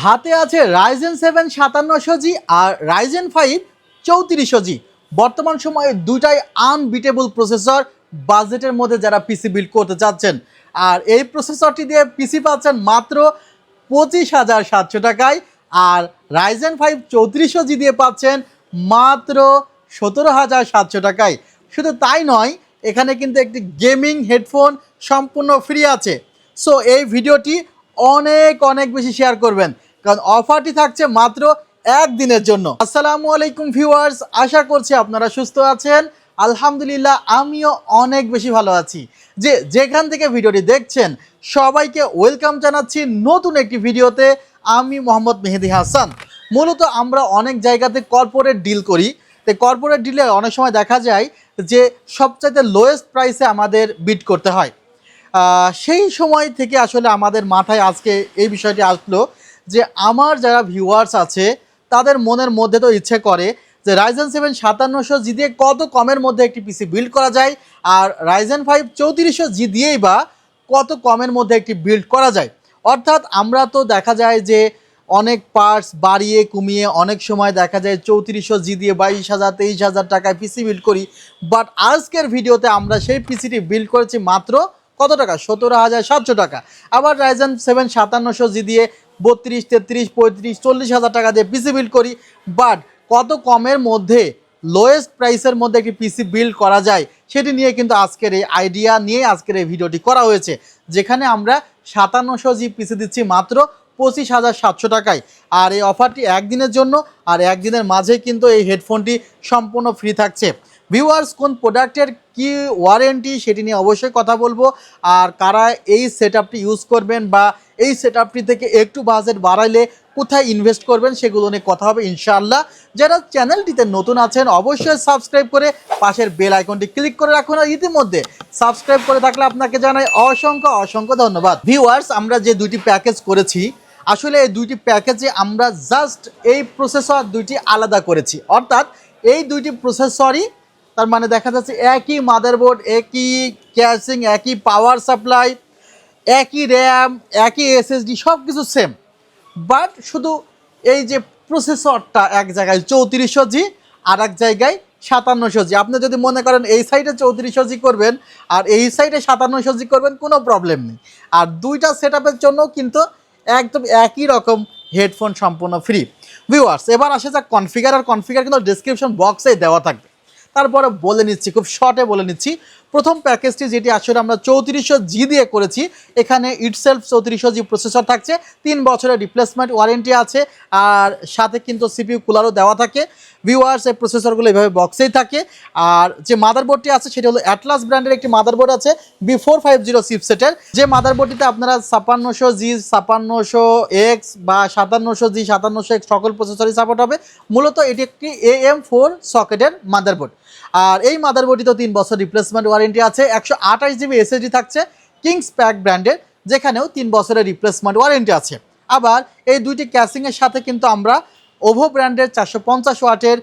হাতে আছে Ryzen seven সাতান্নশো জি আর রাইজেন ফাইভ চৌত্রিশশো জি বর্তমান সময়ে দুটাই আনবিটেবল প্রসেসর বাজেটের মধ্যে যারা পিসি বিল্ড করতে চাচ্ছেন। আর এই প্রসেসরটি দিয়ে পিসি পাচ্ছেন মাত্র পঁচিশ হাজার সাতশো টাকায় আর রাইজেন ফাইভ চৌত্রিশশো জি দিয়ে পাচ্ছেন মাত্র সতেরো হাজার সাতশো টাকায়। শুধু তাই নয়, এখানে কিন্তু একটি গেমিং হেডফোন সম্পূর্ণ ফ্রি আছে। সো এই ভিডিওটি অনেক অনেক বেশি শেয়ার করবেন। কারণ অফারটি থাকছে মাত্র একদিনের জন্য। আসসালামু আলাইকুম ভিউয়ার্স, আশা করছি আপনারা সুস্থ আছেন। আলহামদুলিল্লাহ, আমিও অনেক বেশি ভালো আছি। যে যেখান থেকে ভিডিওটি দেখছেন, সবাইকে ওয়েলকাম জানাচ্ছি নতুন একটি ভিডিওতে। আমি মোহাম্মদ মেহেদি হাসান। মূলত আমরা অনেক জায়গাতে কর্পোরেট ডিল করি। তো কর্পোরেট ডিলে অনেক সময় দেখা যায় যে সবচাইতে লোয়েস্ট প্রাইসে আমাদের বিট করতে হয়। সেই সময় থেকে আসলে আমাদের মাথায় আজকে এই বিষয়টি আসলো যে আমার যারা ভিউয়ার্স আছে, তাদের মনের মধ্যে তো ইচ্ছে করে যে রাইজেন সেভেন সাতান্নশো জি দিয়ে কত কমের মধ্যে একটি পিসি বিল্ড করা যায়, আর রাইজেন ফাইভ চৌত্রিশশো জি দিয়েই বা কত কমের মধ্যে একটি বিল্ড করা যায়। অর্থাৎ আমরা তো দেখা যায় যে অনেক পার্টস বাড়িয়ে, কমিয়ে অনেক সময় দেখা যায় চৌত্রিশশো জি দিয়ে বাইশ হাজার, তেইশ হাজার টাকায় পিসি বিল্ড করি বাট আজকের ভিডিওতে আমরা সেই পিসিটি বিল্ড করেছি মাত্র কত টাকা? সতেরো হাজার সাতশো টাকা। আবার রাইজেন সেভেন সাতান্নশো জি দিয়ে বত্রিশ, তেত্রিশ, পঁয়ত্রিশ, চল্লিশ হাজার টাকা দিয়ে পিসি বিল্ড করি। বাট কত কমের মধ্যে লোয়েস্ট প্রাইসের মধ্যে একটি পিসি বিল্ড করা যায়, সেটি নিয়ে কিন্তু আজকের এই আইডিয়া নিয়ে আজকের এই ভিডিওটি করা হয়েছে। যেখানে আমরা সাতান্নশো জি পিসি দিচ্ছি মাত্র পঁচিশ হাজার সাতশো টাকায়। আর এই অফারটি একদিনের জন্য, আর একদিনের মাঝেই কিন্তু এই হেডফোনটি সম্পূর্ণ ফ্রি থাকছে। ভিউয়ার্স কোন প্রোডাক্টের কি ওয়ারেন্টি সেটি নিয়ে অবশ্যই কথা বলব। আর কারা এই সেট ইউজ করবেন বা এই সেট থেকে একটু বাজেট বাড়াইলে কোথায় ইনভেস্ট করবেন সেগুলো নিয়ে কথা হবে ইনশাআল্লাহ। যারা চ্যানেলটিতে নতুন আছেন, অবশ্যই সাবস্ক্রাইব করে পাশের বেল আইকনটি ক্লিক করে রাখুন আর ইতিমধ্যে সাবস্ক্রাইব করে থাকলে আপনাকে জানাই অসংখ্য অসংখ্য ধন্যবাদ। ভিউয়ার্স আমরা যে দুইটি প্যাকেজ করেছি, আসলে এই দুইটি প্যাকেজে আমরা জাস্ট এই প্রসেসর দুইটি আলাদা করেছি। অর্থাৎ এই দুইটি প্রসেসরই তার মানে দেখা যাচ্ছে একই মাদারবোর্ড একই ক্যাশিং একই পাওয়ার সাপ্লাই একই র্যাম একই এসএসডি সব কিছু সেম বাট শুধু এই যে প্রসেসরটা এক জায়গায় চৌত্রিশশো জি আর এক জায়গায় সাতান্নশো জি। আপনি যদি মনে করেন এই সাইডে চৌত্রিশশো জি করবেন আর এই সাইডে সাতান্নশো জি করবেন, কোনো প্রবলেম নেই। আর দুইটা সেট জন্য কিন্তু একদম একই রকম হেডফোন সম্পূর্ণ ফ্রি ভিউয়ার্স এবার আসে যাক কনফিগার আর কনফিগার কিন্তু ডিসক্রিপশন বক্সেই দেওয়া থাকবে। তারপরে বলে নিচ্ছি খুব শর্টে বলে নিচ্ছি। প্রথম প্যাকেজটি যেটি আসলে আমরা চৌত্রিশশো জি দিয়ে করেছি, এখানে ইটসেলফ চৌত্রিশশো জি প্রসেসর থাকছে, তিন বছরের রিপ্লেসমেন্ট ওয়ারেন্টি আছে, আর সাথে কিন্তু সিপিইউ কুলারও দেওয়া থাকে। ভিউয়ার্স এই প্রসেসরগুলো এইভাবে বক্সেই থাকে। আর যে মাদারবোর্ডটি আছে, সেটি হলো অ্যাটলাস ব্র্যান্ডের একটি মাদারবোর্ড আছে বি ফোর ফাইভ জিরো চিপসেটের যে মাদারবোর্ডটিতে আপনারা ছাপান্নশো জি, ছাপান্নশো এক্স বা সাতান্নশো জি, সাতান্নশো এক্স সকল প্রসেসরই সাপোর্ট হবে। মূলত এটি একটি এ এম ফোর সকেটের মাদারবোর্ড আর এই মাদারবোর্ডটিতেও তিন বছর রিপ্লেসমেন্ট ওয়ারেন্টি আছে, একশো আঠাশ জিবি এসএসডি থাকছে কিংস প্যাক ব্র্যান্ডের যেখানেও তিন বছরের রিপ্লেসমেন্ট ওয়ারেন্টি আছে। আবার এই দুইটি ক্যাসিংয়ের সাথে কিন্তু আমরা ওভো ব্র্যান্ডের চারশো পঞ্চাশ ওয়াটের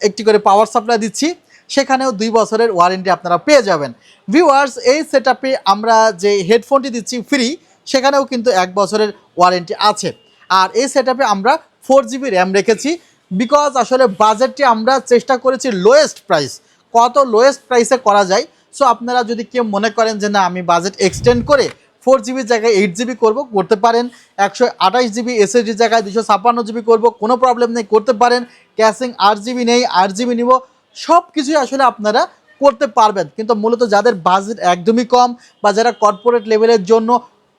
একটি করে পাওয়ার সাপ্লাই দিচ্ছি, সেখানেও দুই বছরের ওয়ারেন্টি আপনারা পেয়ে যাবেন। ভিউয়ার্স এই সেট আমরা যে হেডফোনটি দিচ্ছি ফ্রি সেখানেও কিন্তু এক বছরের ওয়ারেন্টি আছে। আর এই সেট আমরা ফোর জিবি র্যাম রেখেছি বিকজ আসলে বাজেটটি আমরা চেষ্টা করেছি লোয়েস্ট প্রাইস কত লোয়েস্ট প্রাইসে করা যায় সো আপনারা যদি কেউ মনে করেন যে না, আমি বাজেট এক্সটেন্ড করে ফোর জিবির জায়গায় এইট জিবি করব, করতে পারেন। একশো আঠাশ জিবি এসএসডির জায়গায় দুশো ছাপ্পান্ন জিবি করব, কোনো প্রবলেম নেই, করতে পারেন। ক্যাশিং আট জিবি নেই, আট জিবি নিব। সব কিছুই আসলে আপনারা করতে পারবেন। কিন্তু মূলত যাদের বাজেট একদমই কম বা যারা কর্পোরেট লেভেলের জন্য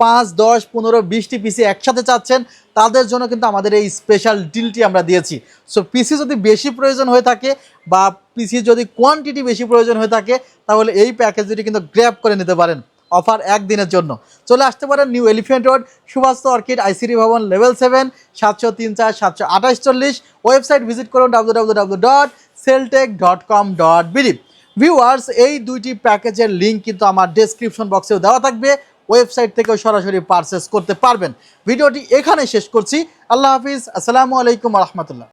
পাঁচ, দশ, পনেরো, বিশটি পিসি একসাথে চাচ্ছেন, তাদের জন্য কিন্তু আমাদের এই স্পেশাল ডিলটি আমরা দিয়েছি। সো পিসি যদি বেশি প্রয়োজন হয়ে থাকে বা পিসি যদি কোয়ান্টিটি বেশি প্রয়োজন হয়ে থাকে, তাহলে এই প্যাকেজটি কিন্তু গ্র্যাব করে নিতে পারেন অফার একদিনের জন্য। চলে আসতে পারেন new elephant road Subhas orchid ICD ভবন লেভেল সেভেন সাতশো তিন চার, সাতশো আঠাশ চল্লিশ। ওয়েবসাইট ভিজিট করুন W W W dot Seltech dot com dot viewers এই দুইটি প্যাকেজের লিঙ্ক কিন্তু আমার ডেসক্রিপশন বক্সেও দেওয়া থাকবে। ওয়েবসাইট থেকেও সরাসরি পারচেস করতে পারবেন। ভিডিওটি এখানে শেষ করছি। আল্লাহ হাফিজ। আসসালামু আলাইকুম রহমতুল্লাহ।